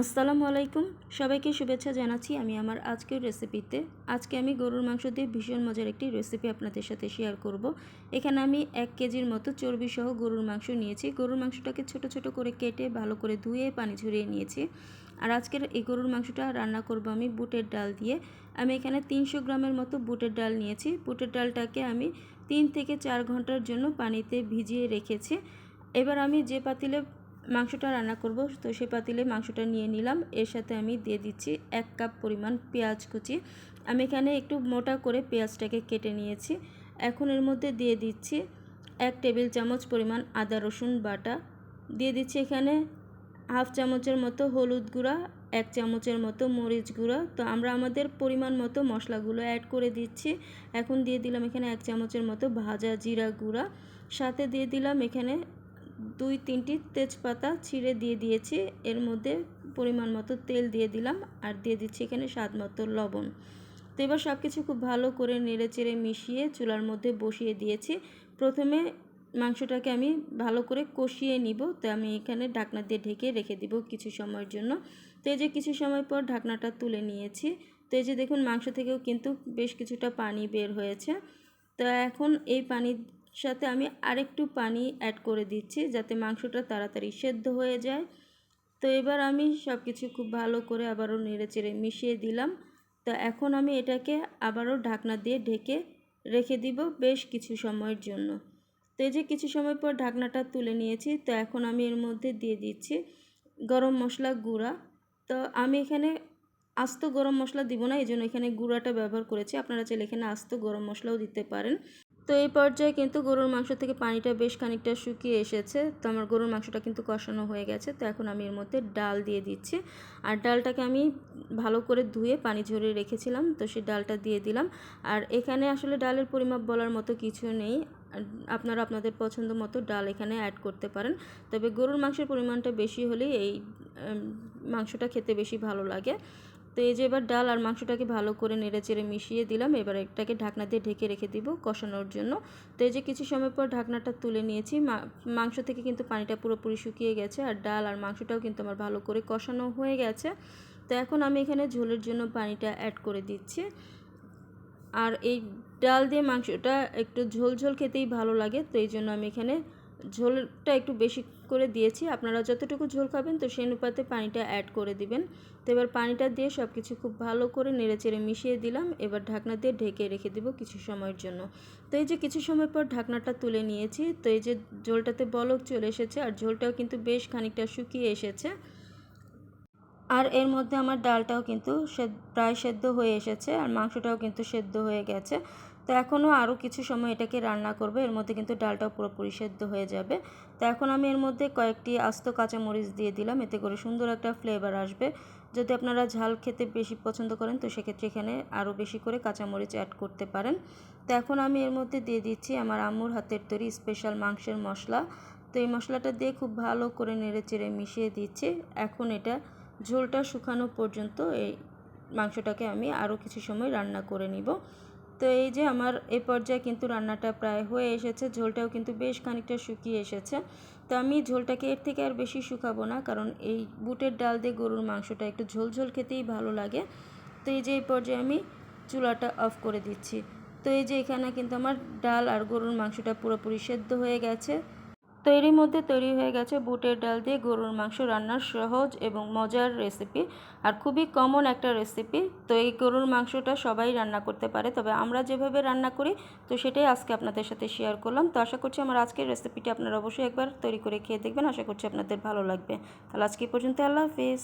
আসসালামু আলাইকুম। সবাইকে শুভেচ্ছা জানাচ্ছি আমি আমার আজকের রেসিপিতে। আজকে আমি গরুর মাংস দিয়ে ভীষণ মজার একটি রেসিপি আপনাদের সাথে শেয়ার করব। এখানে আমি এক কেজির মতো চর্বি সহ গরুর মাংস নিয়েছি। গরুর মাংসটাকে ছোট ছোট করে কেটে ভালো করে ধুয়ে পানি ঝরিয়ে নিয়েছি। আর আজকের এই গরুর মাংসটা রান্না করব আমি বুটের ডাল দিয়ে। আমি এখানে তিনশো গ্রামের মতো বুটের ডাল নিয়েছি। বুটের ডালটাকে আমি তিন থেকে চার ঘণ্টার জন্য পানিতে ভিজিয়ে রেখেছি। এবার আমি যে পাতিলে মাংসটা রান্না করব। তো সেই পাতিলে মাংসটা নিয়ে নিলাম। এর সাথে আমি দিয়ে দিচ্ছি এক কাপ পরিমাণ পেঁয়াজ কুচি। আমি এখানে একটু মোটা করে পেঁয়াজটাকে কেটে নিয়েছি। এখন এর মধ্যে দিয়ে দিচ্ছি এক টেবিল চামচ পরিমাণ আদা, রসুন বাটা। দিয়ে দিচ্ছি এখানে হাফ চামচের মতো হলুদ গুঁড়া, এক চামচের মতো মরিচ গুঁড়া। তো আমরা আমাদের পরিমাণ মতো মশলাগুলো অ্যাড করে দিচ্ছি। এখন দিয়ে দিলাম এখানে এক চামচের মতো ভাজা জিরা গুঁড়া। সাথে দিয়ে দিলাম এখানে দুই তিনটি তেজপাতা ছিঁড়ে দিয়ে দিয়েছি। এর মধ্যে পরিমাণ মতো তেল দিয়ে দিলাম আর দিয়ে দিচ্ছি এখানে স্বাদ মতো লবণ। তো এবার সব কিছু খুব ভালো করে নেড়ে চেড়ে মিশিয়ে চুলার মধ্যে বসিয়ে দিয়েছি। প্রথমে মাংসটাকে আমি ভালো করে কষিয়ে নিব। তো আমি এখানে ঢাকনা দিয়ে ঢেকে রেখে দিব কিছু সময়ের জন্য। তো এই যে কিছু সময় পর ঢাকনাটা তুলে নিয়েছি। তো এই যে দেখুন মাংস থেকেও কিন্তু বেশ কিছুটা পানি বের হয়েছে। তো এখন এই পানির সাথে আমি আরেকটু পানি অ্যাড করে দিচ্ছি যাতে মাংসটা তাড়াতাড়ি সেদ্ধ হয়ে যায়। তো এবার আমি সব কিছু খুব ভালো করে আবারও নেড়ে চেড়ে মিশিয়ে দিলাম। তো এখন আমি এটাকে আবারও ঢাকনা দিয়ে ঢেকে রেখে দিব বেশ কিছু সময়ের জন্য। তো এই যে কিছু সময় পর ঢাকনাটা তুলে নিয়েছি, তো এখন আমি এর মধ্যে দিয়ে দিচ্ছি গরম মশলা গুঁড়া। তো আমি এখানে আস্ত গরম মশলা দিব না এই জন্য এখানে গুঁড়াটা ব্যবহার করেছি। আপনারা চাইলে এখানে আস্ত গরম মশলাও দিতে পারেন। তো এই পর্যায়ে কিন্তু গরুর মাংস থেকে পানিটা বেশ খানিকটা শুকিয়ে এসেছে। তো আমার গরুর মাংসটা কিন্তু কষানো হয়ে গেছে। তো এখন আমি এর মধ্যে ডাল দিয়ে দিচ্ছি। আর ডালটাকে আমি ভালো করে ধুয়ে পানি ঝরিয়ে রেখেছিলাম। তো সেই ডালটা দিয়ে দিলাম। আর এখানে আসলে ডালের পরিমাপ বলার মতো কিছু নেই। আপনারা আপনাদের পছন্দ মতো ডাল এখানে অ্যাড করতে পারেন। তবে গরুর মাংসের পরিমাণটা বেশি হলেই এই মাংসটা খেতে বেশি ভালো লাগে। তো এই যে এবার ডাল আর মাংসটাকে ভালো করে নেড়ে চেড়ে মিশিয়ে দিলাম। এবার এটাকে ঢাকনা দিয়ে ঢেকে রেখে দিব কষানোর জন্য। তো এই যে কিছু সময় পর ঢাকনাটা তুলে নিয়েছি। মাংস থেকে কিন্তু পানিটা পুরোপুরি শুকিয়ে গেছে আর ডাল আর মাংসটাও কিন্তু আমার ভালো করে কষানো হয়ে গেছে। তো এখন আমি এখানে ঝোলের জন্য পানিটা অ্যাড করে দিচ্ছি। আর এই ডাল দিয়ে মাংসটা একটু ঝোল ঝোল খেতেই ভালো লাগে, তো এই জন্য আমি এখানে ঝোলটা একটু বেশি করে দিয়েছি। আপনারা যতটুকু ঝোল খাবেন, তো সেই অনুপাতে পানিটা অ্যাড করে দিবেন। তো এবার পানিটা দিয়ে সব কিছু খুব ভালো করে নেড়েচেড়ে মিশিয়ে দিলাম। এবার ঢাকনা দিয়ে ঢেকে রেখে দিব কিছু সময়ের জন্য। তো এই যে কিছু সময় পর ঢাকনাটা তুলে নিয়েছি, তো এই যে ঝোলটাতে বলক চলে এসেছে, আর ঝোলটাও কিন্তু বেশ খানিকটা শুকিয়ে এসেছে। আর এর মধ্যে আমার ডালটাও কিন্তু প্রায় সেদ্ধ হয়ে এসেছে, আর মাংসটাও কিন্তু সেদ্ধ হয়ে গেছে। তো এখনও আরও কিছু সময় এটাকে রান্না করবে। এর মধ্যে কিন্তু ডালটাও পুরোপুরি সেদ্ধ হয়ে যাবে। তো এখন আমি এর মধ্যে কয়েকটি আস্ত কাঁচামরিচ দিয়ে দিলাম। এতে করে সুন্দর একটা ফ্লেভার আসবে। যদি আপনারা ঝাল খেতে বেশি পছন্দ করেন, তো সেক্ষেত্রে এখানে আরও বেশি করে কাঁচামরিচ অ্যাড করতে পারেন। তো এখন আমি এর মধ্যে দিয়ে দিচ্ছি আমার আম্মুর হাতের তৈরি স্পেশাল মাংসের মশলা। তো এই মশলাটা দিয়ে খুব ভালো করে নেড়ে চেড়ে মিশিয়ে দিচ্ছি। এখন এটা ঝোলটা শুকানো পর্যন্ত এই মাংসটাকে আমি আরও কিছু সময় রান্না করে নিব। তো এই যে আমার এ পর্যায়ে কিন্তু রান্নাটা প্রায় হয়ে এসেছে, ঝোলটাও কিন্তু বেশ খানিকটা শুকিয়ে এসেছে। তো আমি ঝোলটাকে এর থেকে আর বেশি শুকাবো না, কারণ এই বুটের ডাল দিয়ে গরুর মাংসটা একটু ঝোল ঝোল খেতেই ভালো লাগে। তো এই যে এই পর্যায়ে আমি চুলাটা অফ করে দিচ্ছি। তো এই যে এখানে কিন্তু আমার ডাল আর গরুর মাংসটা পুরোপুরি সেদ্ধ হয়ে গেছে। তৈরির মধ্যে তৈরি হয়ে গেছে বুটের ডাল দিয়ে গরুর মাংস রান্নার সহজ এবং মজার রেসিপি আর খুবই কমন একটা রেসিপি তো এই গরুর মাংসটা সবাই রান্না করতে পারে। তবে আমরা যেভাবে রান্না করি, তো সেটাই আজকে আপনাদের সাথে শেয়ার করলাম। তো আশা করছি আমার আজকের রেসিপিটি আপনারা অবশ্যই একবার তৈরি করে খেয়ে দেখবেন। আশা করছি আপনাদের ভালো লাগবে। তাহলে আজকে পর্যন্ত আল্লাহ হাফিজ।